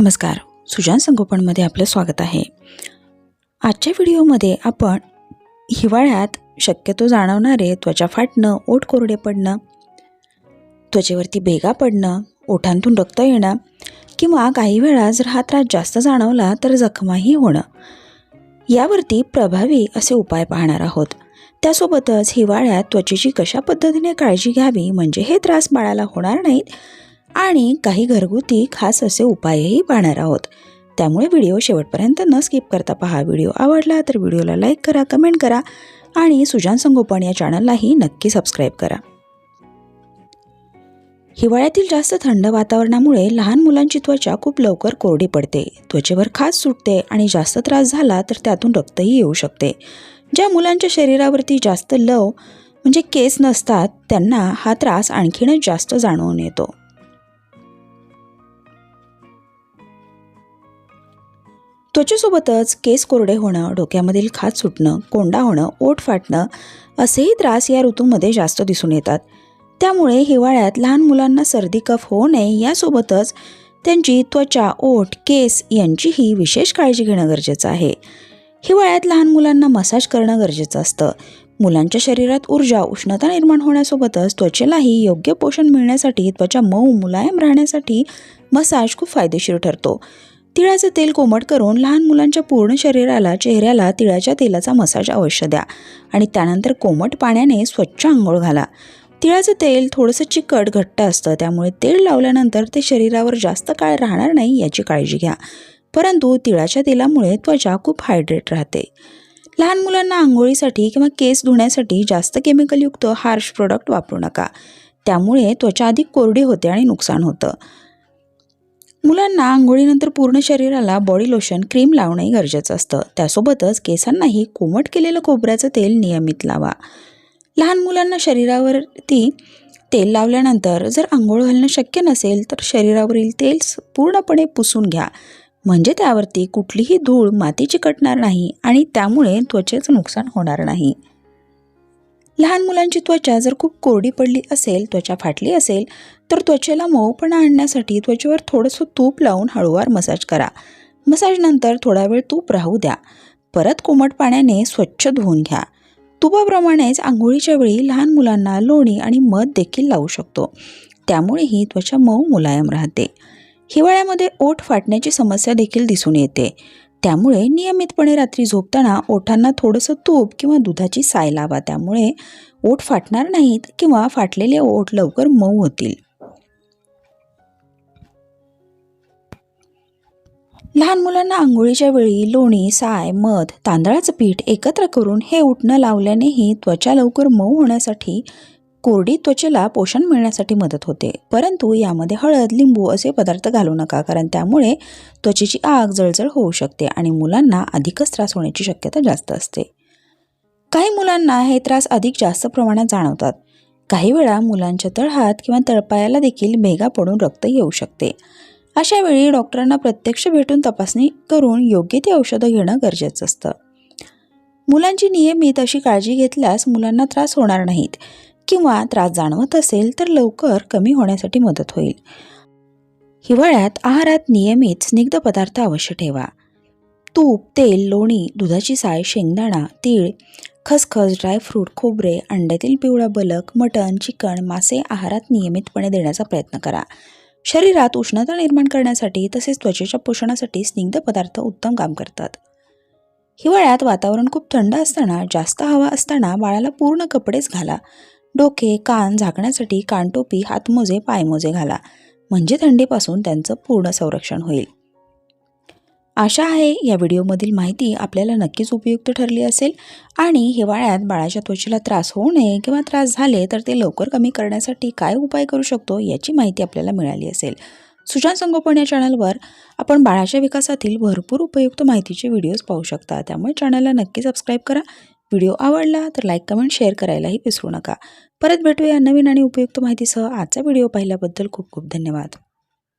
नमस्कार. सुजान संगोपनमध्ये आपलं स्वागत आहे. आजच्या व्हिडिओमध्ये आपण हिवाळ्यात शक्यतो जाणवणारे त्वचा फाटणं ओठ कोरडे पडणं त्वचेवरती भेगा पडणं ओठांतून रक्त येणं किंवा काही वेळा जर हा त्रास जास्त जाणवला तर जखमाही होणं. यावरती प्रभावी असे उपाय पाहणार आहोत. त्यासोबतच हिवाळ्यात त्वचेची कशा पद्धतीने काळजी घ्यावी म्हणजे हे त्रास बाळाला होणार नाहीत आणि काही घरगुती खास असे उपायही पाहणार आहोत. त्यामुळे व्हिडिओ शेवटपर्यंत न स्किप करता पहा. व्हिडिओ आवडला तर व्हिडिओला लाईक करा कमेंट करा आणि सुजान संगोपन या चॅनललाही नक्की सबस्क्राईब करा. हिवाळ्यातील जास्त थंड वातावरणामुळे लहान मुलांची त्वचा खूप लवकर कोरडी पडते. त्वचेवर खास सुटते आणि जास्त त्रास झाला तर त्यातून रक्तही येऊ शकते. ज्या मुलांच्या शरीरावरती जास्त लव म्हणजे केस नसतात त्यांना हा त्रास आणखीनच जास्त जाणवून येतो. त्वचेसोबतच केस कोरडे होणं डोक्यामधील खाज सुटणं कोंडा होणं ओठ फाटणं असेही त्रास या ऋतूमध्ये जास्त दिसून येतात. त्यामुळे हिवाळ्यात लहान मुलांना सर्दी कफ होऊ नये यासोबतच त्यांची त्वचा ओठ केस यांचीही विशेष काळजी घेणं गरजेचं आहे. हिवाळ्यात लहान मुलांना मसाज करणं गरजेचं असतं. मुलांच्या शरीरात ऊर्जा उष्णता निर्माण होण्यासोबतच त्वचेलाही योग्य पोषण मिळण्यासाठी त्वचा मऊ मुलायम राहण्यासाठी मसाज खूप फायदेशीर ठरतो. तिळाचं तेल कोमट करून लहान मुलांच्या पूर्ण शरीराला चेहऱ्याला तिळाच्या तेलाचा मसाज अवश्य द्या. आणि त्यानंतर कोमट पाण्याने स्वच्छ आंघोळ घाला. तिळाचं तेल थोडंसं चिकट घट्ट असतं. त्यामुळे तेल लावल्यानंतर ते शरीरावर जास्त काळ राहणार नाही याची काळजी घ्या. परंतु तिळाच्या तेलामुळे त्वचा खूप हायड्रेट राहते. लहान मुलांना आंघोळीसाठी किंवा केस धुण्यासाठी जास्त केमिकलयुक्त हार्श प्रोडक्ट वापरू नका. त्यामुळे त्वचा अधिक कोरडी होते आणि नुकसान होतं. मुलांना आंघोळीनंतर पूर्ण शरीराला बॉडी लोशन क्रीम लावणंही गरजेचं असतं. त्यासोबतच केसांनाही कोमट केलेलं खोबऱ्याचं तेल नियमित लावा. लहान मुलांना शरीरावरती तेल लावल्यानंतर जर आंघोळ घालणं शक्य नसेल तर शरीरावरील तेल पूर्णपणे पुसून घ्या. म्हणजे त्यावरती कुठलीही धूळ माती चिकटणार नाही आणि त्यामुळे त्वचेचं नुकसान होणार नाही. लहान मुलांची त्वचा जर खूप कोरडी पडली असेल त्वचा फाटली असेल तर त्वचेला मऊपणा आणण्यासाठी त्वचेवर थोडंसं तूप लावून हळूवार मसाज करा. मसाजनंतर थोडा वेळ तूप राहू द्या. परत कोमट पाण्याने स्वच्छ धुवून घ्या. तुपाप्रमाणेच आंघोळीच्या वेळी लहान मुलांना लोणी आणि मध देखील लावू शकतो. त्यामुळेही त्वचा मऊ मुलायम राहते. हिवाळ्यामध्ये ओठ फाटण्याची समस्या देखील दिसून येते. त्यामुळे नियमितपणे रात्री झोपताना ओठांना थोडंसं तूप किंवा दुधाची साय लावा. त्यामुळे ओठ फाटणार नाहीत किंवा फाटलेले ओठ लवकर मऊ होतील. लहान मुलांना आंघोळीच्या वेळी लोणी साय मध तांदळाचं पीठ एकत्र करून हे उठणं लावल्यानेही त्वचा लवकर मऊ होण्यासाठी कोरडी त्वचेला पोषण मिळण्यासाठी मदत होते. परंतु यामध्ये हळद लिंबू असे पदार्थ घालू नका कारण त्यामुळे त्वचेची आग जळजळ होऊ शकते आणि मुलांना अधिकच त्रास होण्याची शक्यता जास्त असते. काही मुलांना हे त्रास अधिक जास्त प्रमाणात जाणवतात. काही वेळा मुलांच्या तळहात किंवा तळपायाला देखील भेगा पडून रक्त येऊ शकते. अशा वेळी डॉक्टरांना प्रत्यक्ष भेटून तपासणी करून योग्य ती औषधं घेणं गरजेचं असतं. मुलांची नियमित अशी काळजी घेतल्यास मुलांना त्रास होणार नाहीत. किंवा त्रास जाणवत असेल तर लवकर कमी होण्यासाठी मदत होईल. हिवाळ्यात आहारात नियमित स्निग्ध पदार्थ अवश्य ठेवा. तूप तेल लोणी दुधाची साय शेंगदाणा तीळ खसखस ड्रायफ्रूट खोबरे अंड्यातील पिवळा बलक मटण चिकन मासे आहारात नियमितपणे देण्याचा प्रयत्न करा. शरीरात उष्णता निर्माण करण्यासाठी तसेच त्वचेच्या पोषणासाठी स्निग्ध पदार्थ उत्तम काम करतात. हिवाळ्यात वातावरण खूप थंड असताना जास्त हवा असताना बाळाला पूर्ण कपडेच घाला. डोके कान झाकण्यासाठी कानटोपी हातमोजे पायमोजे घाला. म्हणजे थंडीपासून त्यांचं पूर्ण संरक्षण होईल. आशा आहे या व्हिडिओमधील माहिती आपल्याला नक्कीच उपयुक्त ठरली असेल आणि हिवाळ्यात बाळाच्या त्वचेला त्रास होऊ नये किंवा त्रास झाले तर ते लवकर कमी करण्यासाठी काय उपाय करू शकतो याची माहिती आपल्याला मिळाली असेल. सुशांत संगोपन या चॅनलवर आपण बाळाच्या विकासातील भरपूर उपयुक्त माहितीचे व्हिडिओज पाहू शकता. त्यामुळे चॅनलला नक्की सबस्क्राईब करा. व्हिडिओ आवडला तर लाईक कमेंट शेअर करायलाही विसरू नका. परत भेटूया नवीन आणि उपयुक्त माहितीसह आजचा व्हिडिओ पाहिल्याबद्दल खूप खूप धन्यवाद.